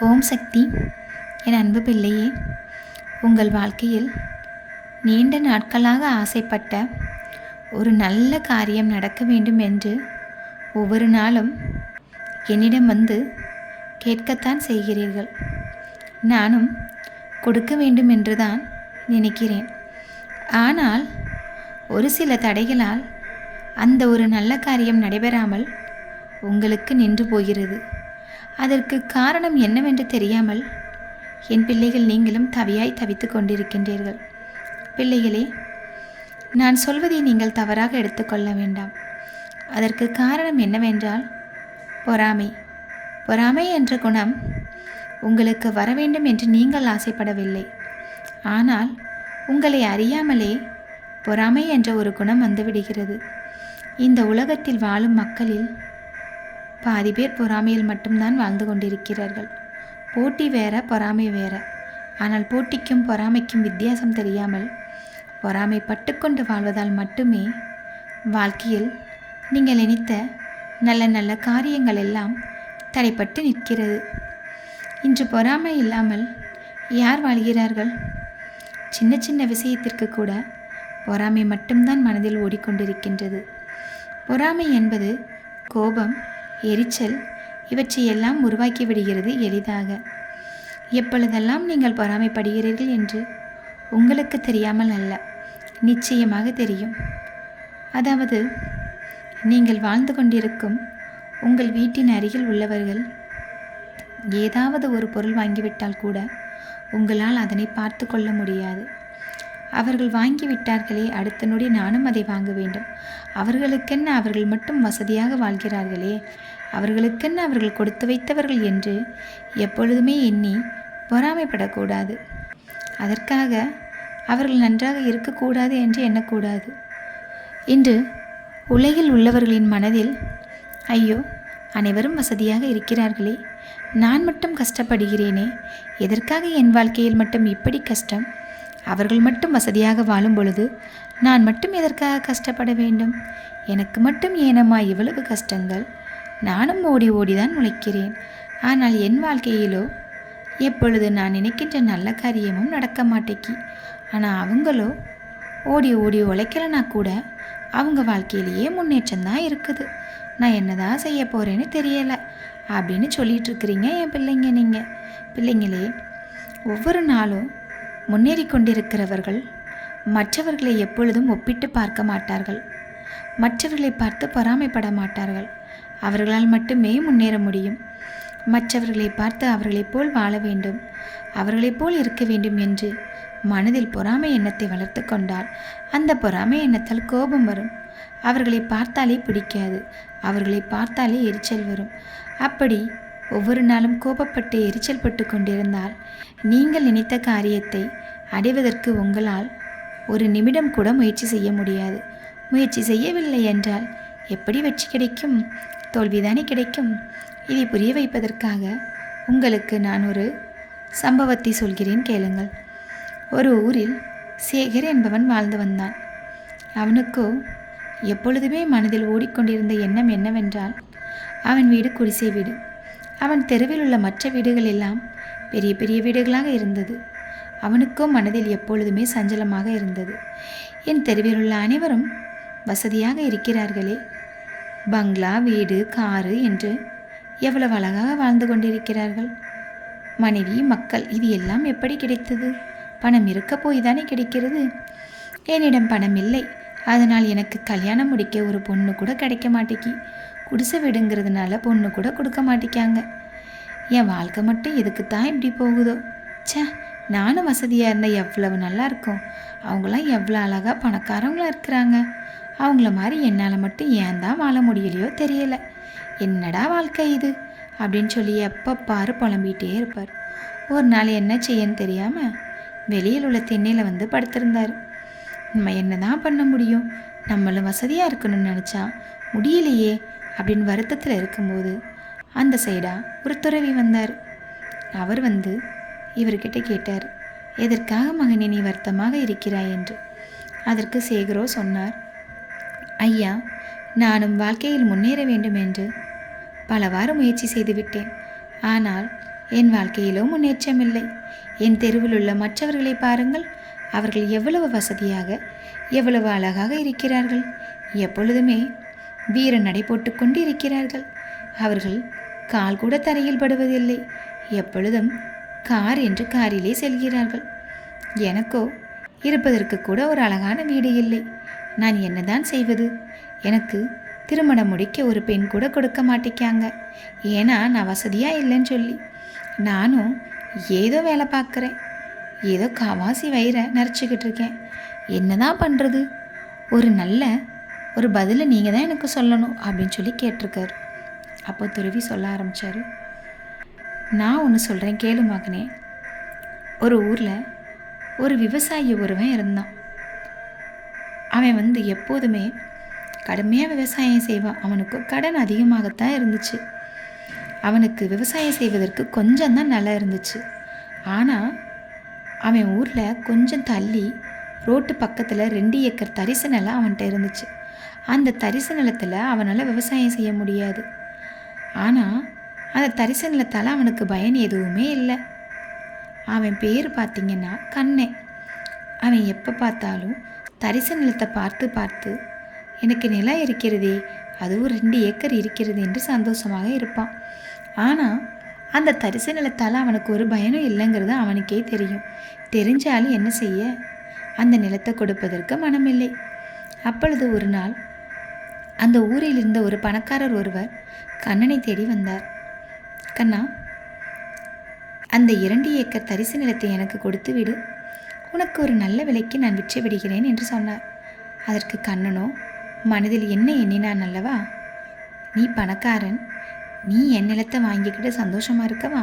ஓம் சக்தி. என் அன்பு பிள்ளையே உங்கள் வாழ்க்கையில் நீண்ட நாட்களாக ஆசைப்பட்ட ஒரு நல்ல காரியம் நடக்க வேண்டும் என்று ஒவ்வொரு நாளும் என்னிடம் வந்து கேட்கத்தான் செய்கிறீர்கள். நானும் கொடுக்க வேண்டும் என்றுதான் நினைக்கிறேன். ஆனால் ஒரு சில தடைகளால் அந்த ஒரு நல்ல காரியம் நடைபெறாமல் உங்களுக்கு நின்று போகிறது. அதற்கு காரணம் என்னவென்று தெரியாமல் என் பிள்ளைகள் நீங்களும் தவியாய் தவித்து கொண்டிருக்கின்றீர்கள். பிள்ளைகளே நான் சொல்வதை நீங்கள் தவறாக எடுத்துக்கொள்ள வேண்டாம். அதற்கு காரணம் என்னவென்றால் பொறாமை. பொறாமை என்ற குணம் உங்களுக்கு வர வேண்டும் என்று நீங்கள் ஆசைப்படவில்லை. ஆனால் உங்களை அறியாமலே பொறாமை என்ற ஒரு குணம் வந்துவிடுகிறது. இந்த உலகத்தில் வாழும் மக்களில் பாதி பேர் பொறாமையில் மட்டும்தான் வாழ்ந்து கொண்டிருக்கிறார்கள். போட்டி வேற பொறாமை வேற. ஆனால் போட்டிக்கும் பொறாமைக்கும் வித்தியாசம் தெரியாமல் பொறாமை பட்டுக்கொண்டு வாழ்வதால் மட்டுமே வாழ்க்கையில் நீங்கள் நினைத்த நல்ல நல்ல காரியங்கள் எல்லாம் தடைப்பட்டு நிற்கிறது. இன்று பொறாமை இல்லாமல் யார் வாழ்கிறார்கள்? சின்ன சின்ன விஷயத்திற்கு கூட பொறாமை மட்டும்தான் மனதில் ஓடிக்கொண்டிருக்கின்றது. பொறாமை என்பது கோபம் எரிச்சல் இவற்றையெல்லாம் உருவாக்கி விடுகிறது எளிதாக. எப்பொழுதெல்லாம் நீங்கள் பொறாமைப்படுகிறீர்கள் என்று உங்களுக்கு தெரியாமல் அல்ல நிச்சயமாக தெரியும். அதாவது நீங்கள் வாழ்ந்து கொண்டிருக்கும் உங்கள் வீட்டின் அருகில் உள்ளவர்கள் ஏதாவது ஒரு பொருள் வாங்கிவிட்டால் கூட உங்களால் அதனை பார்த்து கொள்ள முடியாது. அவர்கள் வாங்கிவிட்டார்களே அடுத்த நொடி நானும் அதை வாங்க வேண்டும். அவர்களுக்கென்ன அவர்கள் மட்டும் வசதியாக வாழ்கிறார்களே? அவர்களுக்கென்ன அவர்கள் கொடுத்து வைத்தவர்கள் என்று எப்பொழுதுமே எண்ணி பொறாமைப்படக்கூடாது. அதற்காக அவர்கள் நன்றாக இருக்கக்கூடாது என்று எண்ணக்கூடாது. இன்று உலகில் உள்ளவர்களின் மனதில் ஐயோ அனைவரும் வசதியாக இருக்கிறார்களே. நான் மட்டும் கஷ்டப்படுகிறேனே. எதற்காக என் வாழ்க்கையில் மட்டும் இப்படி கஷ்டம்? அவர்கள் மட்டும் வசதியாக வாழும் பொழுது நான் மட்டும் எதற்காக கஷ்டப்பட வேண்டும்? எனக்கு மட்டும் ஏனம்மா இவ்வளவு கஷ்டங்கள்? நானும் ஓடி ஓடிதான் உழைக்கிறேன். ஆனால் என் வாழ்க்கையிலோ எப்பொழுது நான் நினைக்கின்ற நல்ல காரியமும் நடக்க மாட்டேக்கி. ஆனால் அவங்களோ ஓடி ஓடி உழைக்கலனா கூட அவங்க வாழ்க்கையிலேயே முன்னேற்றம் தான் இருக்குது. நான் என்னதான் செய்ய போகிறேன்னு தெரியலை. அப்படின்னு சொல்லிகிட்ருக்குறீங்க என் பிள்ளைங்க நீங்கள் பிள்ளைங்களே ஒவ்வொரு நாளும் முன்னேறி கொண்டிருக்கிறவர்கள் மற்றவர்களை எப்பொழுதும் ஒப்பிட்டு பார்க்க மாட்டார்கள். மற்றவர்களை பார்த்து பொறாமைப்பட மாட்டார்கள். அவர்களால் மட்டுமே முன்னேற முடியும். மற்றவர்களை பார்த்து அவர்களைப் போல் வாழ வேண்டும். அவர்களைப் போல் இருக்க வேண்டும் என்று மனதில் பொறாமை எண்ணத்தை வளர்த்து கொண்டால் அந்த பொறாமை எண்ணத்தால் கோபம் வரும். அவர்களை பார்த்தாலே பிடிக்காது. அவர்களை பார்த்தாலே எரிச்சல் வரும். அப்படி ஒவ்வொரு நாளும் கோபப்பட்டு எரிச்சல் பட்டு கொண்டிருந்தால் நீங்கள் நினைத்த காரியத்தை அடைவதற்கு உங்களால் ஒரு நிமிடம் கூட முயற்சி செய்ய முடியாது. முயற்சி செய்யவில்லை என்றால் எப்படி வெற்றி கிடைக்கும்? தோல்விதானே கிடைக்கும்? இதை புரிய வைப்பதற்காக உங்களுக்கு நான் ஒரு சம்பவத்தை சொல்கிறேன் கேளுங்கள். ஒரு ஊரில் சேகர் என்பவன் வாழ்ந்து வந்தான். அவனுக்கோ எப்பொழுதுமே மனதில் ஓடிக்கொண்டிருந்த எண்ணம் என்னவென்றால் அவன் வீடு குடிசை வீடு. அவன் தெருவில் உள்ள மற்ற வீடுகள் எல்லாம் பெரிய பெரிய வீடுகளாக இருந்தது. அவனுக்கோ மனதில் எப்பொழுதுமே சஞ்சலமாக இருந்தது. என் தெருவில் உள்ள அனைவரும் வசதியாக இருக்கிறார்களே. பங்களா வீடு காரு என்று எவ்வளவு அழகாக வாழ்ந்து கொண்டிருக்கிறார்கள். மனைவி மக்கள் இது எல்லாம் எப்படி கிடைத்தது? பணம் இருக்க போய் தானே கிடைக்கிறது? என்னிடம் பணம் இல்லை. அதனால் எனக்கு கல்யாணம் முடிக்க ஒரு பொண்ணு கூட கிடைக்க மாட்டேக்கி. குடிசை விடுங்கிறதுனால பொண்ணு கூட கொடுக்க மாட்டேங்க என் வாழ்க்கை மட்டும் எதுக்கு தான் இப்படி போகுதோ? சே நானும் வசதியாக இருந்தால் எவ்வளவு நல்லா இருக்கும். அவங்களாம் எவ்வளோ அழகாக பணக்காரவங்களாக இருக்கிறாங்க. அவங்கள மாதிரி என்னால் மட்டும் ஏன் தான் வாழ முடியலையோ தெரியலை. என்னடா வாழ்க்கை இது? அப்படின்னு சொல்லி எப்போ பாரு புலம்பிகிட்டே இருப்பார். ஒரு நாள் என்ன செய்யன்னு தெரியாமல் வெளியில் உள்ள திண்ணையில் வந்து படுத்திருந்தார். நம்ம என்ன தான் பண்ண முடியும்? நம்மளும் வசதியாக இருக்கணும்னு நினச்சா முடியலையே. அப்படின்னு வருத்தத்தில் இருக்கும்போது அந்த சைடாக ஒரு துறவி வந்தார். அவர் வந்து இவர்கிட்ட கேட்டார் எதற்காக மகனே நீ வருத்தமாக இருக்கிறாய்? என்று. அதற்கு சேகரோ சொன்னார் ஐயா நானும் வாழ்க்கையில் முன்னேற வேண்டும் என்று பலவாறு முயற்சி செய்துவிட்டேன் ஆனால் என் வாழ்க்கையிலோ முன்னேற்றம் இல்லை. என் தெருவில் உள்ள மற்றவர்களை பாருங்கள். அவர்கள் எவ்வளவு வசதியாக எவ்வளவு அழகாக இருக்கிறார்கள். எப்பொழுதுமே வீர நடை போட்டுக்கொண்டு இருக்கிறார்கள் அவர்கள் கால் கூட தரையில் படுவதில்லை. எப்பொழுதும் கார் என்று காரிலே செல்கிறார்கள். எனக்கோ இருப்பதற்கு கூட ஒரு அழகான வீடு இல்லை. நான் என்னதான் செய்வது? எனக்கு திருமணம் முடிக்க ஒரு பெண் கூட கொடுக்க மாட்டேக்காங்க ஏன்னா நான் வசதியாக இல்லைன்னு சொல்லி. நானும் ஏதோ வேலை பார்க்குறேன். ஏதோ காவாசி வயிறை நரைச்சிக்கிட்டு இருக்கேன். என்னதான் பண்ணுறது ஒரு நல்ல ஒரு பதிலை நீங்கள் தான் எனக்கு சொல்லணும் அப்படின்னு சொல்லி கேட்டிருக்காரு. அப்போ துருவி சொல்ல ஆரம்பித்தார் நான் ஒன்று சொல்கிறேன் கேளு மகனே. ஒரு ஊரில் ஒரு விவசாயி ஒருவன் இருந்தான். அவன் வந்து எப்போதுமே கடுமையாக விவசாயம் செய்வான். அவனுக்கு கடன் அதிகமாகத்தான் இருந்துச்சு. அவனுக்கு விவசாயம் செய்வதற்கு கொஞ்சம் தான் நிலம் இருந்துச்சு. ஆனால் அவன் ஊரில் கொஞ்சம் தள்ளி ரோட்டு பக்கத்தில் ரெண்டு ஏக்கர் தரிசு நிலம் அவன்கிட்ட இருந்துச்சு. அந்த தரிசு நிலத்தில் அவனால் விவசாயம் செய்ய முடியாது. ஆனால் அந்த தரிசு நிலத்தால் அவனுக்கு பயன் எதுவுமே இல்லை. அவன் பேர் பார்த்திங்கன்னா கண்ணே. அவன் எப்போ பார்த்தாலும் தரிசு நிலத்தை பார்த்து பார்த்து எனக்கு நிலம் இருக்கிறதே அதுவும் ரெண்டு ஏக்கர் இருக்கிறது என்று சந்தோஷமாக இருப்பான். ஆனால் அந்த தரிசு நிலத்தால் அவனுக்கு ஒரு பயனும் இல்லைங்கிறது அவனுக்கே தெரியும். தெரிஞ்சாலும் என்ன செய்ய? அந்த நிலத்தை கொடுப்பதற்கு மனமில்லை. அப்பொழுது ஒரு நாள் அந்த ஊரில் இருந்த ஒரு பணக்காரர் ஒருவர் கண்ணனை தேடி வந்தார். கண்ணா அந்த இரண்டு ஏக்கர் தரிசு நிலத்தை எனக்கு கொடுத்து விடு. உனக்கு ஒரு நல்ல விலைக்கு நான் விற்று விடுகிறேன் என்று சொன்னார். அதற்கு கண்ணனோ மனதில் என்ன எண்ணினான் அல்லவா? நீ பணக்காரன். நீ என் நிலத்தை வாங்கிக்கிட்டு சந்தோஷமாக இருக்கவா?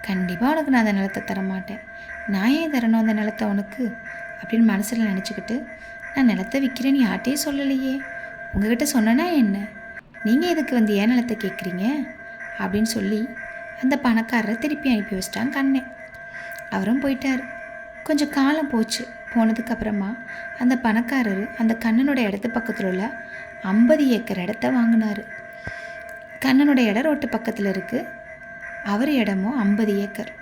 கண்டிப்பாக உனக்கு நான் அந்த நிலத்தை தரமாட்டேன். நான் ஏன் தரணும் அந்த நிலத்தை உனக்கு? அப்படின்னு மனசில் நினச்சிக்கிட்டு நான் நிலத்தை விற்கிறேன்னு யார்ட்டையும் சொல்லலையே. உங்ககிட்ட சொன்னனா என்ன? நீங்கள் எதுக்கு வந்து ஏன் நிலத்தை கேட்குறீங்க அப்படின்னு சொல்லி அந்த பணக்காரரை திருப்பி அனுப்பி வச்சிட்டான் கண்ணே. அவரும் போயிட்டார். கொஞ்சம் காலம் போச்சு. போனதுக்கப்புறமா அந்த பணக்காரர் அந்த கண்ணனோட இடத்து பக்கத்தில் உள்ள ஐம்பது ஏக்கர் இடத்த வாங்கினார். கண்ணனோட இடம் ரோட்டு பக்கத்தில் இருக்குது அவர் இடமும் ஐம்பது ஏக்கர்.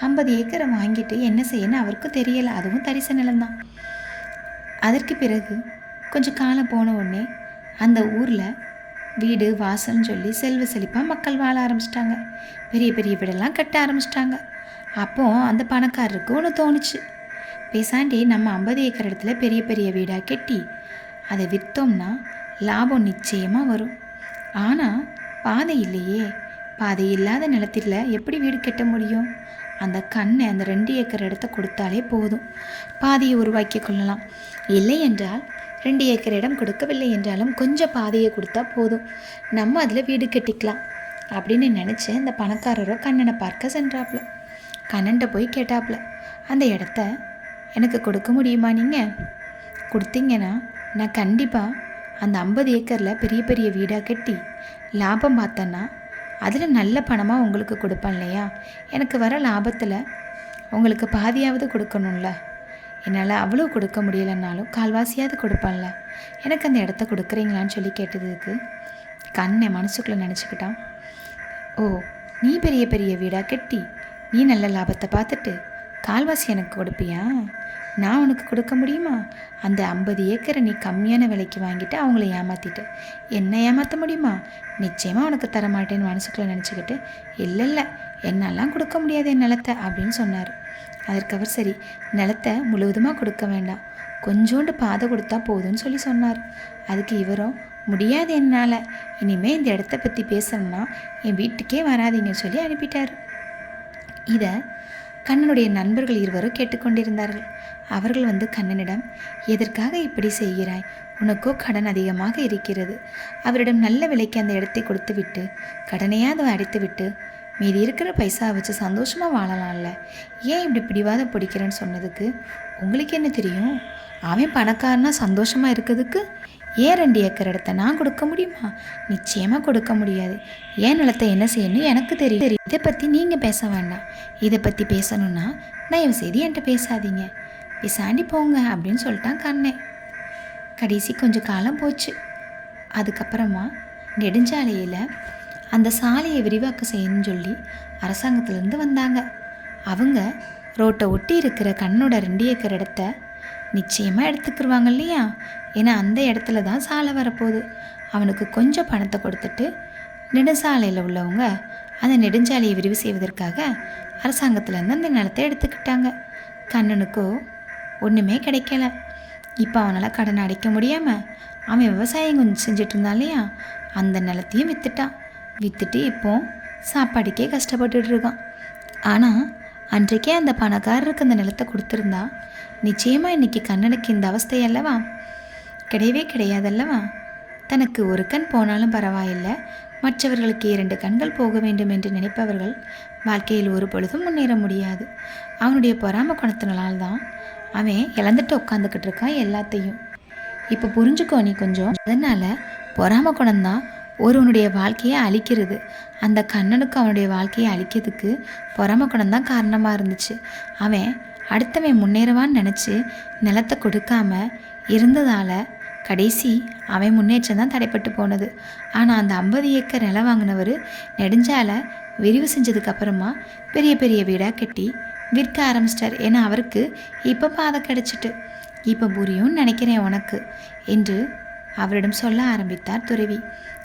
ஐம்பது ஏக்கரை வாங்கிட்டு என்ன செய்யணும் அவருக்கும் தெரியலை. அதுவும் தரிச நிலம்தான் அதற்கு பிறகு கொஞ்சம் காலம் போன உடனே அந்த ஊரில் வீடு வாசல்னு சொல்லி செல்வ செழிப்பாக மக்கள் வாழ ஆரம்பிச்சிட்டாங்க. பெரிய பெரிய வீடெல்லாம் கட்ட ஆரம்பிச்சிட்டாங்க. அப்போ அந்த பணக்காரருக்கு ஒன்று தோணுச்சு. பேசாண்டி நம்ம ஐம்பது ஏக்கர் இடத்துல பெரிய பெரிய வீடாக கட்டி அதை விற்றோம்னா லாபம் நிச்சயமாக வரும். ஆனால் பாதை இல்லையே. பாதை இல்லாத நிலத்தில் எப்படி வீடு கட்ட முடியும்? அந்த கண்ணை அந்த ரெண்டு ஏக்கர் இடத்த கொடுத்தாலே போதும். பாதையை உருவாக்கி கொள்ளலாம். இல்லை என்றால் ரெண்டு ஏக்கர் இடம் கொடுக்கவில்லை என்றாலும் கொஞ்சம் பாதையை கொடுத்தா போதும். நம்ம அதில் வீடு கட்டிக்கலாம். அப்படின்னு நினச்சி அந்த பணக்காரரோ கண்ணனை பார்க்க சென்றாப்புல கண்ணன்ட்ட போய் கேட்டாப்புல அந்த இடத்த எனக்கு கொடுக்க முடியுமா நீங்கள் கொடுத்தீங்கன்னா நான் கண்டிப்பாக அந்த ஐம்பது ஏக்கரில் பெரிய பெரிய வீடாக கட்டி லாபம் பார்த்தேன்னா அதில் நல்ல பணமாக உங்களுக்கு கொடுப்பேன் இல்லையா? எனக்கு வர லாபத்தில் உங்களுக்கு பாதியாவது கொடுக்கணும்ல. என்னால் அவ்வளோ கொடுக்க முடியலைன்னாலும் கால்வாசியாவது கொடுப்பேன்ல. எனக்கு அந்த இடத்த கொடுக்குறீங்களான்னு சொல்லி கேட்டதுக்கு கண்ணை மனசுக்குள்ளே நினச்சிக்கிட்டான். ஓ நீ பெரிய பெரிய வீடாக கட்டி? நீ நல்ல லாபத்தை பார்த்துட்டு கால்வாசி எனக்கு கொடுப்பியா? நான் உனக்கு கொடுக்க முடியுமா? அந்த ஐம்பது ஏக்கரை நீ கம்மியான விலைக்கு வாங்கிட்டு அவங்கள ஏமாற்றிட்டு என்ன ஏமாற்ற முடியுமா? நிச்சயமாக உனக்கு தரமாட்டேன்னு மனசுக்குள்ளே நினச்சிக்கிட்டு இல்லை இல்லை என்னெல்லாம் கொடுக்க முடியாது என் நிலத்தை அப்படின்னு சொன்னார். அதற்கு அவர் சரி நிலத்தை முழுவதுமாக கொடுக்க வேண்டாம். கொஞ்சோண்டு பாதை கொடுத்தா போதும்னு சொல்லி சொன்னார். அதுக்கு இவரும் முடியாது என்னால். இனிமேல் இந்த இடத்த பற்றி பேசணும்னா என் வீட்டுக்கே வராதீங்கன்னு சொல்லி அனுப்பிட்டார். இதை கண்ணனுடைய நண்பர்கள் இருவரும் கேட்டுக்கொண்டிருந்தார்கள். அவர்கள் வந்து கண்ணனிடம் எதற்காக இப்படி செய்கிறாய்? உனக்கோ கடன் அதிகமாக இருக்கிறது. அவரிடம் நல்ல விலைக்கு அந்த இடத்தை கொடுத்து விட்டு கடனையாவது அடைத்துவிட்டு மீதி இருக்கிற பைசா வச்சு சந்தோஷமாக வாழலாம்ல. ஏன் இப்படி பிடிவாத பிடிக்கிறேன்னு சொன்னதுக்கு உங்களுக்கு என்ன தெரியும்? அவன் பணக்காரனா சந்தோஷமாக இருக்கிறதுக்கு ஏன் ரெண்டு ஏக்கர் இடத்த நான் கொடுக்க முடியுமா? நிச்சயமாக கொடுக்க முடியாது. ஏன் நிலத்தை என்ன செய்யணும் எனக்கு தெரியும். இதை பற்றி நீங்கள் பேச வேண்டாம். இதை பற்றி பேசணுன்னா தயவு செய்து என்கிட்ட பேசாதீங்க. பிசாண்டி போங்க அப்படின்னு சொல்லிட்டான் கண்ணே. கடைசி கொஞ்சம் காலம் போச்சு. அதுக்கப்புறமா நெடுஞ்சாலையில் அந்த சாலையை விரிவாக்கம் செய்யணும்னு சொல்லி அரசாங்கத்துலேருந்து வந்தாங்க. அவங்க ரோட்டை ஒட்டி இருக்கிற கண்ணோட ரெண்டு ஏக்கர் இடத்த நிச்சயமாக எடுத்துக்கிருவாங்க இல்லையா? ஏன்னா அந்த இடத்துல தான் சாலை வரப்போகுது. அவனுக்கு கொஞ்சம் பணத்தை கொடுத்துட்டு நெடுஞ்சாலையில் உள்ளவங்க அந்த நெடுஞ்சாலையை விரிவு செய்வதற்காக அரசாங்கத்துலேருந்து அந்த நிலத்தை எடுத்துக்கிட்டாங்க. கண்ணனுக்கோ ஒன்றுமே கிடைக்கல. இப்போ அவனால் கடன் அடைக்க முடியாமல் அவன் விவசாயம் கொஞ்சம் செஞ்சுட்டு இருந்தான் இல்லையா? அந்த நிலத்தையும் விற்றுட்டான் விற்றுட்டு இப்போ சாப்பாடுக்கே கஷ்டப்பட்டுட்டு இருக்கான். ஆனால் அன்றைக்கே அந்த பணக்காரருக்கு அந்த நிலத்தை கொடுத்துருந்தா. நிச்சயமாக இன்றைக்கி கண்ணனுக்கு இந்த அவஸ்தை அல்லவா? கிடையவே கிடையாதல்லவா? தனக்கு ஒரு கண் போனாலும் பரவாயில்லை. மற்றவர்களுக்கு இரண்டு கண்கள் போக வேண்டும் என்று நினைப்பவர்கள் வாழ்க்கையில் ஒரு பொழுதும் முன்னேற முடியாது. அவனுடைய பொறாம குணத்தினால்தான் அவன் இழந்துட்டு உட்காந்துக்கிட்டு இருக்கான் எல்லாத்தையும். இப்போ புரிஞ்சுக்கோ நீ கொஞ்சம். அதனால் பொறாம குணம்தான் ஒருவனுடைய வாழ்க்கையை அழிக்கிறது. அந்த கண்ணனுக்கு அவனுடைய வாழ்க்கையை அழிக்கிறதுக்கு பொறாம குணம் தான் காரணமாக இருந்துச்சு. அவன் அடுத்தவன் முன்னேறுவான்னு நினச்சி நிலத்தை கொடுக்காம இருந்ததால் கடைசி அவன் முன்னேற்றம் தான் தடைப்பட்டு போனது. ஆனால் அந்த ஐம்பது ஏக்கர் நிலம் வாங்கினவர் நெடுஞ்சால விரிவு செஞ்சதுக்கப்புறமா பெரிய பெரிய வீடாக கட்டி விற்க ஆரம்பிச்சிட்டார். ஏன்னா அவருக்கு இப்போ பாதை கிடச்சிட்டு. இப்போ புரியும்னு நினைக்கிறேன் உனக்கு என்று அவரிடம் சொல்ல ஆரம்பித்தார் துறவி.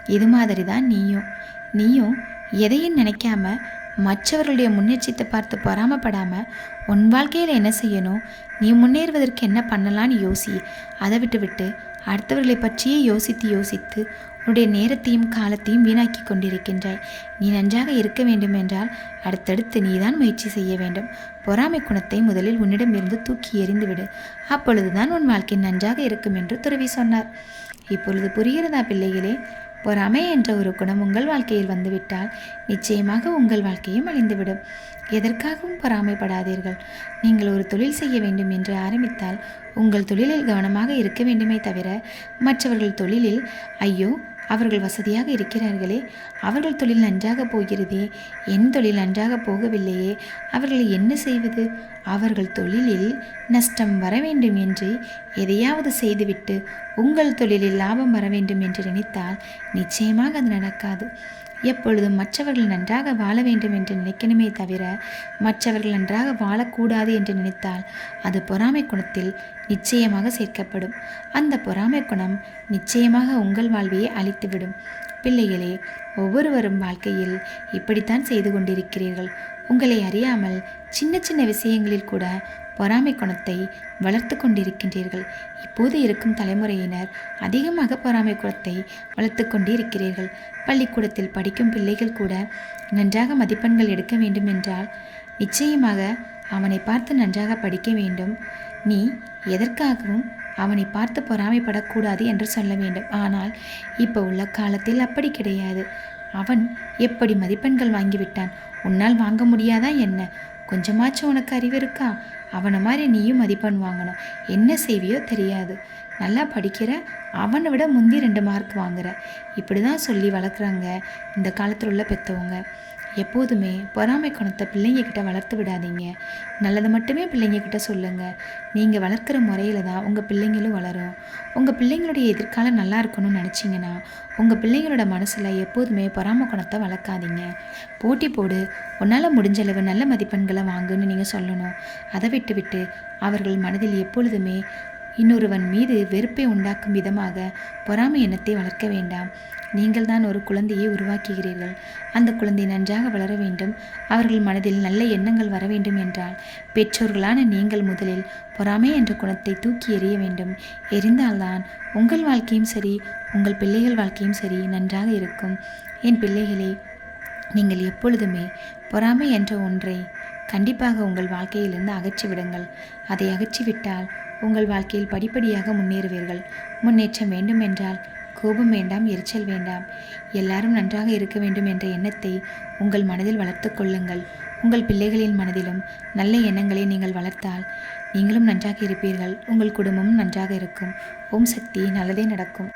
இது மாதிரி தான் நீயும். நீயும் எதையும் நினைக்காம மற்றவர்களுடைய முன்னேற்றத்தை பார்த்து பொறாமப்படாமல் உன் வாழ்க்கையில் என்ன செய்யணும்? நீ முன்னேறுவதற்கு என்ன பண்ணலான்னு யோசி. அதை விட்டு விட்டு அடுத்தவர்களை பற்றியே யோசித்து யோசித்து உன்னுடைய நேரத்தையும் காலத்தையும் வீணாக்கி கொண்டிருக்கின்றாய். நீ நன்றாக இருக்க வேண்டும் என்றால் அடுத்தடுத்து நீதான் முயற்சி செய்ய வேண்டும். பொறாமை குணத்தை முதலில் உன்னிடமிருந்து தூக்கி எறிந்துவிடு. அப்பொழுதுதான் உன் வாழ்க்கை நன்றாக இருக்கும் என்று துறவி சொன்னார். இப்பொழுது புரிகிறதா பிள்ளைகளே? பொறாமை என்ற ஒரு குணம் உங்கள் வாழ்க்கையில் வந்துவிட்டால் நிச்சயமாக உங்கள் வாழ்க்கையும் அழிந்துவிடும். எதற்காகவும் பொறாமைப்படாதீர்கள். நீங்கள் ஒரு தொழில் செய்ய வேண்டும் என்று ஆரம்பித்தால் உங்கள் தொழிலில் கவனமாக இருக்க வேண்டுமே தவிர மற்றவர்கள் தொழிலில் ஐயோ அவர்கள் வசதியாக இருக்கிறார்களே அவர்கள் தொழில் நன்றாக போகிறதே என் தொழில் நன்றாக போகவில்லையே அவர்களை என்ன செய்வது? அவர்கள் தொழிலில் நஷ்டம் வர வேண்டும் என்று எதையாவது செய்துவிட்டு உங்கள் தொழிலில் லாபம் வர வேண்டும் என்று நினைத்தால் நிச்சயமாக அது நடக்காது. எப்பொழுதும் மற்றவர்கள் நன்றாக வாழ வேண்டும் என்று நினைக்கணுமே தவிர மற்றவர்கள் நன்றாக வாழக்கூடாது என்று நினைத்தால் அது பொறாமை குணத்தில் நிச்சயமாக சேர்க்கப்படும். அந்த பொறாமை குணம் நிச்சயமாக உங்கள் வாழ்வையை அழித்துவிடும். பிள்ளைகளே ஒவ்வொருவரும் வாழ்க்கையில் இப்படித்தான் செய்து கொண்டிருக்கிறீர்கள். உங்களை அறியாமல் சின்ன சின்ன விஷயங்களில் கூட பொறாமை குணத்தை வளர்த்து கொண்டிருக்கின்றீர்கள். இப்போது இருக்கும் தலைமுறையினர் அதிகமாக பொறாமை குணத்தை வளர்த்து கொண்டிருக்கிறீர்கள். பள்ளிக்கூடத்தில் படிக்கும் பிள்ளைகள் கூட நன்றாக மதிப்பெண்கள் எடுக்க வேண்டும் என்றால் நிச்சயமாக அவனை பார்த்து நன்றாக படிக்க வேண்டும். நீ எதற்காகவும் அவனை பார்த்து பொறாமைப்படக்கூடாது என்று சொல்ல வேண்டும். ஆனால் இப்போ உள்ள காலத்தில் அப்படி கிடையாது. அவன் எப்படி மதிப்பெண்கள் வாங்கிவிட்டான்? உன்னால் வாங்க முடியாதா என்ன? கொஞ்சமாச்சும் உனக்கு அறிவு இருக்கா? அவனை மாதிரி நீயும் மதிப்பெண் வாங்கணும். என்ன செய்வியோ தெரியாது. நல்லா படிக்கிற அவனை விட முந்தி ரெண்டு மார்க் வாங்குற. இப்படி தான் சொல்லி வளர்க்குறாங்க இந்த காலத்தில் உள்ள பெற்றவங்க எப்போதுமே பொறாமை குணத்தை பிள்ளைங்கக்கிட்ட வளர்த்து விடாதீங்க. நல்லது மட்டுமே பிள்ளைங்கக்கிட்ட சொல்லுங்கள் நீங்கள் வளர்க்குற முறையில் தான் உங்கள் பிள்ளைங்களும் வளரும். உங்கள் பிள்ளைங்களுடைய எதிர்காலம் நல்லா இருக்கணும்னு நினச்சிங்கன்னா உங்கள் பிள்ளைங்களோட மனசில் எப்போதுமே பொறாமை குணத்தை வளர்க்காதீங்க. போட்டி போடு. உன்னால் முடிஞ்ச அளவு நல்ல மதிப்பெண்களை வாங்குன்னு நீங்கள் சொல்லணும். அதை விட்டு விட்டு அவர்கள் மனதில் எப்பொழுதுமே இன்னொருவன் மீது வெறுப்பை உண்டாக்கும் விதமாக பொறாமை எண்ணத்தை வளர்க்க வேண்டாம். நீங்கள் தான் ஒரு குழந்தையை உருவாக்குகிறீர்கள். அந்த குழந்தை நன்றாக வளர வேண்டும். அவர்கள் மனதில் நல்ல எண்ணங்கள் வர வேண்டும் என்றால் பெற்றோர்களான நீங்கள் முதலில் பொறாமை என்ற குணத்தை தூக்கி எறிய வேண்டும். எரிந்தால்தான் உங்கள் வாழ்க்கையும் சரி உங்கள் பிள்ளைகள் வாழ்க்கையும் சரி நன்றாக இருக்கும். என் பிள்ளைகளே நீங்கள் எப்பொழுதுமே பொறாமை என்ற ஒன்றை கண்டிப்பாக உங்கள் வாழ்க்கையிலிருந்து அகற்றிவிடுங்கள். அதை அகற்றிவிட்டால் உங்கள் வாழ்க்கையில் படிப்படியாக முன்னேறுவீர்கள். முன்னேற்றம் வேண்டும் என்றால் கோபம் வேண்டாம் எரிச்சல் வேண்டாம். எல்லாரும் நன்றாக இருக்க வேண்டும் என்ற எண்ணத்தை உங்கள் மனதில் வளர்த்து கொள்ளுங்கள். உங்கள் பிள்ளைகளின் மனதிலும் நல்ல எண்ணங்களை நீங்கள் வளர்த்தால் நீங்களும் நன்றாக இருப்பீர்கள். உங்கள் குடும்பமும் நன்றாக இருக்கும். ஓம் சக்தி நல்லதே நடக்கும்.